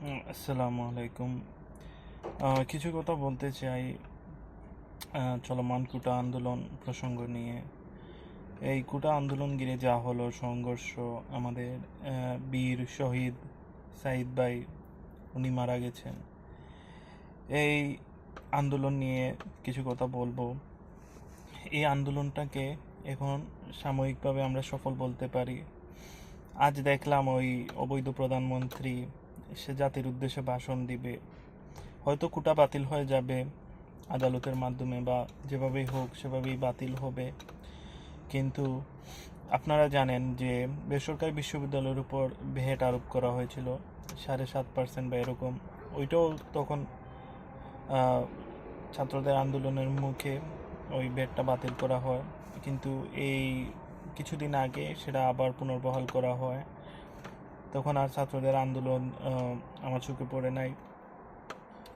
আসসালামু আলাইকুম। কিছু কথা বলতে চাই। চলমান কুটা আন্দোলন প্রসঙ্গ নিয়ে। এই কুটা আন্দোলন ঘিরে যা হলো সংঘর্ষ, আমাদের বীর শহীদ সাইদ ভাই, উনি মারা গেছেন। এই আন্দোলন নিয়ে কিছু কথা বলব। এই আন্দোলনটাকে এখন সাময়িকভাবে আমরা সফল বলতে পারি। আজ দেখলাম ওই অবৈধ প্রধানমন্ত্রী সে জাতির উদ্দেশ্যে ভাষণ দিবে। হয়তো কুটা বাতিল হয়ে যাবে আদালতের মাধ্যমে বা যেভাবেই হোক সেভাবেই বাতিল হবে। কিন্তু আপনারা জানেন যে বেসরকারি বিশ্ববিদ্যালয়ের উপর ভেট আরোপ করা হয়েছিল, সাড়ে সাত পার্সেন্ট বা এরকম। ওইটাও তখন ছাত্রদের আন্দোলনের মুখে ওই ভেটটা বাতিল করা হয়। কিন্তু এই কিছুদিন আগে সেটা আবার পুনর্বহাল করা হয়। তখন আর ছাত্রদের আন্দোলন আমার চোখে পড়ে নাই।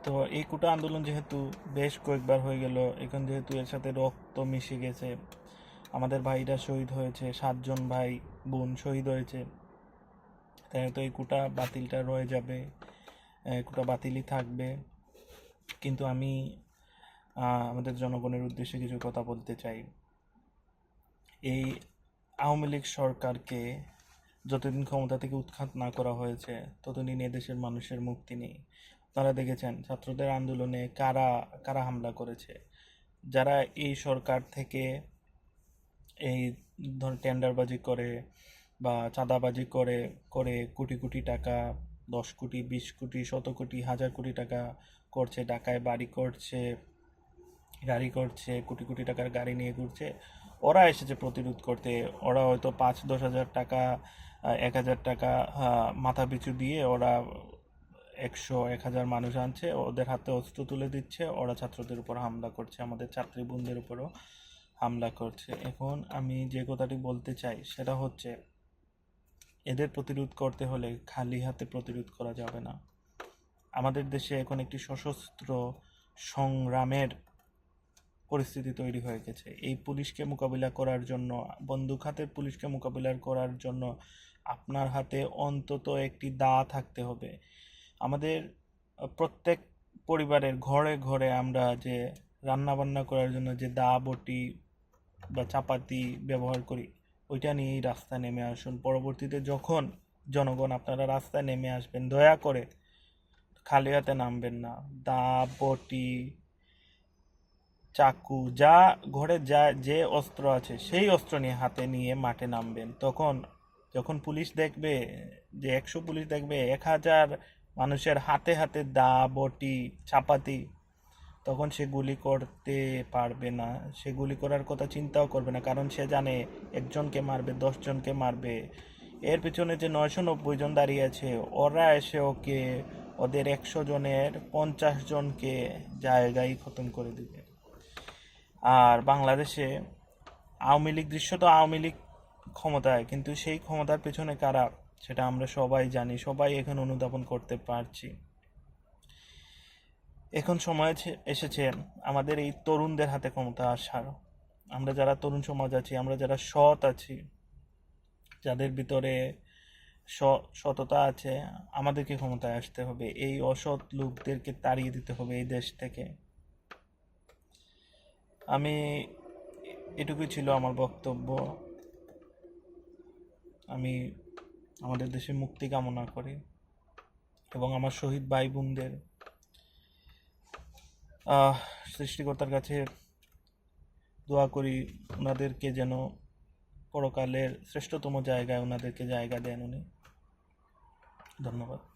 তো এই কোটা আন্দোলন যেহেতু বেশ কয়েকবার হয়ে গেল, এখন যেহেতু এর সাথে রক্ত মিশে গেছে, আমাদের ভাইরা শহীদ হয়েছে, সাতজন ভাই, বোন শহীদ হয়েছে, তাই তো এই কোটা বাতিলটা রয়ে যাবে কোটা বাতিলই থাকবে। কিন্তু আমি আমাদের জনগণের উদ্দেশ্যে কিছু কথা বলতে চাই। এই আওয়ামী লীগ সরকারকে যতদিন ক্ষমতা থেকে উৎখাত না করা হয়েছে, ততদিন এদেশের মানুষের মুক্তি নেই। আপনারা দেখেছেন, ছাত্রদের আন্দোলনে কারা কারা হামলা করেছে? যারা এই সরকার থেকে এই ধর টেন্ডারবাজি করে বা চাঁদাবাজি করে করে কোটি কোটি টাকা, দশ কোটি, বিশ কোটি, শত কোটি, হাজার কোটি টাকা করছে টাকায় বাড়ি করছে, গাড়ি করছে, কোটি কোটি টাকার গাড়ি নিয়ে ঘুরছে, ওরা এসেছে প্রতিরোধ করতে। ওরা হয়তো পাঁচ, দশ হাজার টাকা এক হাজার টাকা মাথা পিছু দিয়ে ওরা একশো, এক হাজার মানুষ আনছে, ওদের হাতে অস্ত্র তুলে দিচ্ছে, ওরা ছাত্রদের উপর হামলা করছে, আমাদের ছাত্রী বোনদের উপরও হামলা করছে। এখন আমি যে কথাটি বলতে চাই, সেটা হচ্ছে, এদের প্রতিরোধ করতে হলে খালি হাতে প্রতিরোধ করা যাবে না। আমাদের দেশে এখন একটি সশস্ত্র সংগ্রামের পরিস্থিতি তৈরি হয়ে গেছে। এই পুলিশকে মোকাবিলা করার জন্য, বন্দুক হাতের পুলিশকে মোকাবিলা করার জন্য আপনার হাতে অন্তত একটি দা থাকতে হবে। আমাদের প্রত্যেক পরিবারের ঘরে ঘরে আমরা যে রান্না বান্না করার জন্য যে দা, বটি বা চাপাতি ব্যবহার করি, ওইটা নিয়েই রাস্তায় নেমে আসুন। পরবর্তীতে যখন জনগণ আপনারা রাস্তায় নেমে আসবেন, দয়া করে খালি হাতে নামবেন না। দা, বটি, চাকু, যা, ঘরে যা, যে অস্ত্র আছে, সেই অস্ত্র নিয়ে হাতে নিয়ে মাঠে নামবেন। তখন যখন পুলিশ দেখবে যে একশো পুলিশ দেখবে, এক হাজার মানুষের হাতে হাতে দা, বটি, চাপাতি, তখন সে গুলি করতে পারবে না। সে গুলি করার কথা চিন্তাও করবে না, কারণ সে জানে একজনকে মারবে, দশজনকে মারবে। এর পিছনে যে নয়শো নব্বই জন দাঁড়িয়ে আছে, ওরা এসে ওকে, ওদের একশো জনের পঞ্চাশ জনকে জায়গায় খতম করে দিবে। আর বাংলাদেশে আওয়ামী লীগ দৃশ্য তো আওয়ামী লীগ ক্ষমতায়, কিন্তু সেই ক্ষমতার পেছনে কারা? সেটা আমরা সবাই জানি, সবাই এখন অনুধাবন করতে পারছি। এখন সময় এসে- এসেছে আমাদের এই তরুণদের হাতে ক্ষমতা আসার। আমরা যারা তরুণ সমাজ আছি, আমরা যারা সৎ আছি, যাদের ভিতরে সততা আছে, আমাদেরকে ক্ষমতায় আসতে হবে। এই অসৎ লোকদেরকে তাড়িয়ে দিতে হবে এই দেশ থেকে। আমি এটুকুই ছিল আমার বক্তব্য। আমি আমাদের দেশে মুক্তি কামনা করি এবং আমার শহীদ ভাই বোনদের সৃষ্টিকর্তার কাছে দোয়া করি ওনাদেরকে যেন পরকালের শ্রেষ্ঠতম জায়গায় ওনাদেরকে জায়গা দেন উনি। ধন্যবাদ।